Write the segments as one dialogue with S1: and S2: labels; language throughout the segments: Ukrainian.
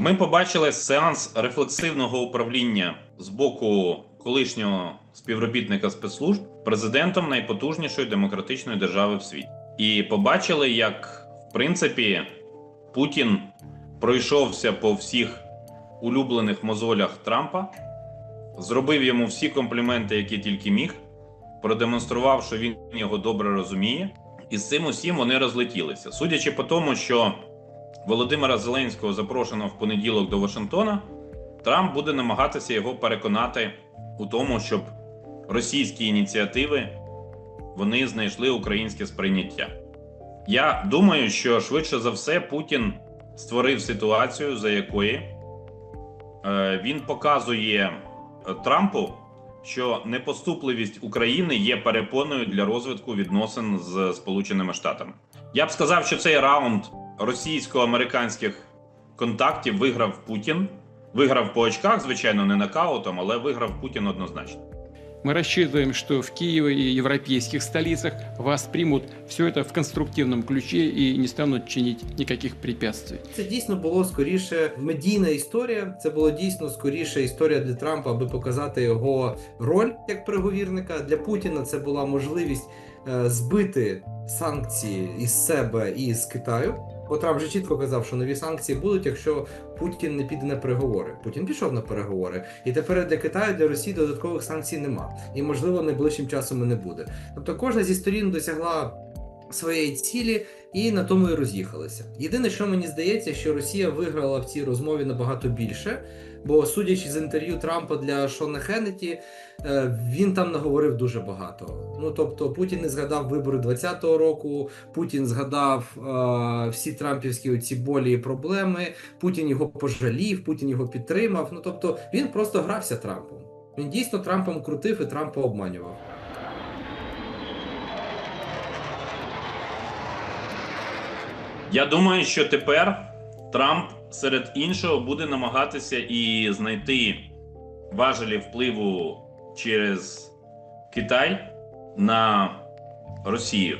S1: Ми побачили сеанс рефлексивного управління з боку колишнього співробітника спецслужб президентом найпотужнішої демократичної держави в світі, і побачили, як в принципі Путін пройшовся по всіх улюблених мозолях Трампа, зробив йому всі компліменти, які тільки міг, продемонстрував, що він його добре розуміє, і з цим усім вони розлетілися. Судячи по тому, що Володимира Зеленського запрошено в понеділок до Вашингтона, Трамп буде намагатися його переконати у тому, щоб російські ініціативи вони знайшли українське сприйняття. Я думаю, що швидше за все Путін створив ситуацію, за якої е, він показує е, Трампу, що непоступливість України є перепоною для розвитку відносин з Сполученими Штатами. Я б сказав, що цей раунд російсько-американських контактів виграв Путін. Виграв по очках, звичайно, не нокаутом, але виграв Путін однозначно.
S2: Мы рассчитываем, что в Киеве и европейских столицах вас примут все это в конструктивном ключе и не станут чинить никаких препятствий.
S3: Це дійсно було скоріше медійна історія. Це було дійсно скоріше історія для Трампа, аби показати його роль як переговірника. Для Путіна це була можливість е, збити санкції із себе і з Китаю. Бо вже чітко казав, що нові санкції будуть, якщо Путін не піде на переговори. Путін пішов на переговори, і тепер для Китаю, для Росії додаткових санкцій нема. І можливо найближчим часом і не буде. Тобто кожна зі сторін досягла своєї цілі і на тому і роз'їхалися. Єдине, що мені здається, що Росія виграла в цій розмові набагато більше, бо судячи з інтерв'ю Трампа для Шона Хеннеті, е, він там наговорив дуже багато. Ну тобто, Путін не згадав вибори 20-го року, Путін згадав е, всі трампівські оці болі і проблеми. Путін його пожалів, Путін його підтримав. Ну тобто, він просто грався Трампом. Він дійсно Трампом крутив і Трампа обманював.
S1: Я думаю, що тепер Трамп серед іншого буде намагатися і знайти важелі впливу через Китай на Росію.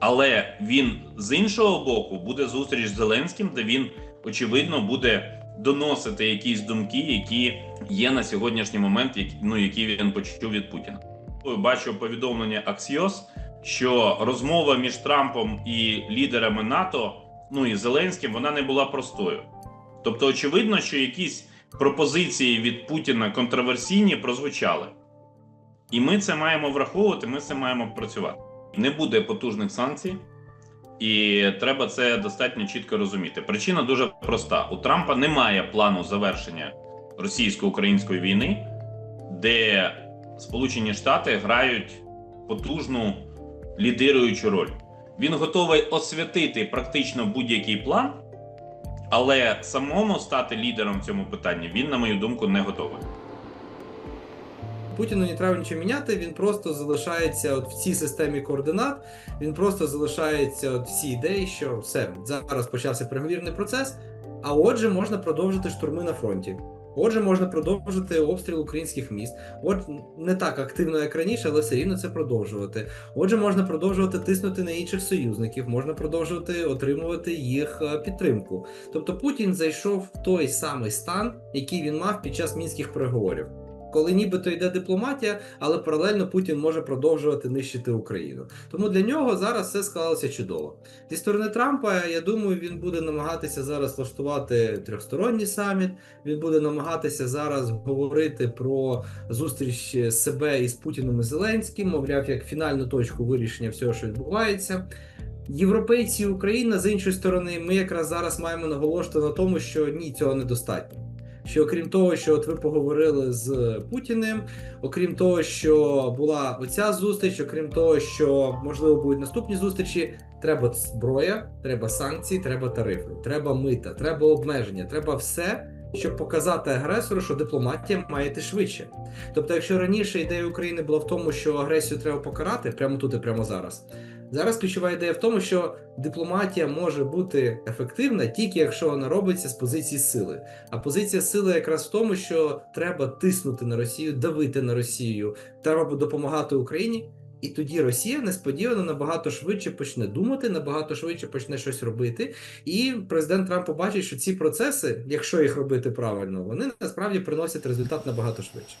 S1: Але він з іншого боку буде зустріч з Зеленським, де він очевидно буде доносити якісь думки, які є на сьогоднішній момент, ну, які він почув від Путіна. Бачу повідомлення Axios, що розмова між Трампом і лідерами НАТО, ну і Зеленським, вона не була простою. Тобто, очевидно, що якісь пропозиції від Путіна контроверсійні прозвучали. І ми це маємо враховувати, ми це маємо працювати. Не буде потужних санкцій, і треба це достатньо чітко розуміти. Причина дуже проста: у Трампа немає плану завершення російсько-української війни, де Сполучені Штати грають потужну лідируючу роль. Він готовий освятити практично будь-який план, але самому стати лідером в цьому питанні він, на мою думку, не готовий.
S3: Путіну не треба нічого міняти, він просто залишається от в цій системі координат, він просто залишається от в цій ідеї, що все, зараз почався переговірний процес, а отже, можна продовжити штурми на фронті. Отже, можна продовжити обстріл українських міст. От не так активно, як раніше, але все рівно це продовжувати. Отже, можна продовжувати тиснути на інших союзників, можна продовжувати отримувати їх е, підтримку. Тобто Путін зайшов в той самий стан, який він мав під час мінських переговорів. Коли нібито йде дипломатія, але паралельно Путін може продовжувати нищити Україну. Тому для нього зараз все склалося чудово. Зі сторони Трампа, я думаю, він буде намагатися зараз влаштувати трьохсторонній саміт. Він буде намагатися зараз говорити про зустріч себе із Путіним і Зеленським, мовляв, як фінальну точку вирішення всього, що відбувається. Європейці і Україна з іншої сторони, ми якраз зараз маємо наголошувати на тому, що ні, цього недостатньо. Що окрім того, що от ви поговорили з Путіним, окрім того, що була оця зустріч, окрім того, що можливо будуть наступні зустрічі, треба зброя, треба санкції, треба тарифи, треба мита, треба обмеження, треба все, щоб показати агресору, що дипломатія має йти швидше. Тобто, якщо раніше ідея України була в тому, що агресію треба покарати прямо тут і прямо зараз. Зараз ключова ідея в тому, що дипломатія може бути ефективна тільки якщо вона робиться з позиції сили. А позиція сили якраз в тому, що треба тиснути на Росію, давити на Росію, треба допомагати Україні. І тоді Росія несподівано набагато швидше почне думати, набагато швидше почне щось робити. І президент Трамп побачить, що ці процеси, якщо їх робити правильно, вони насправді приносять результат набагато швидше.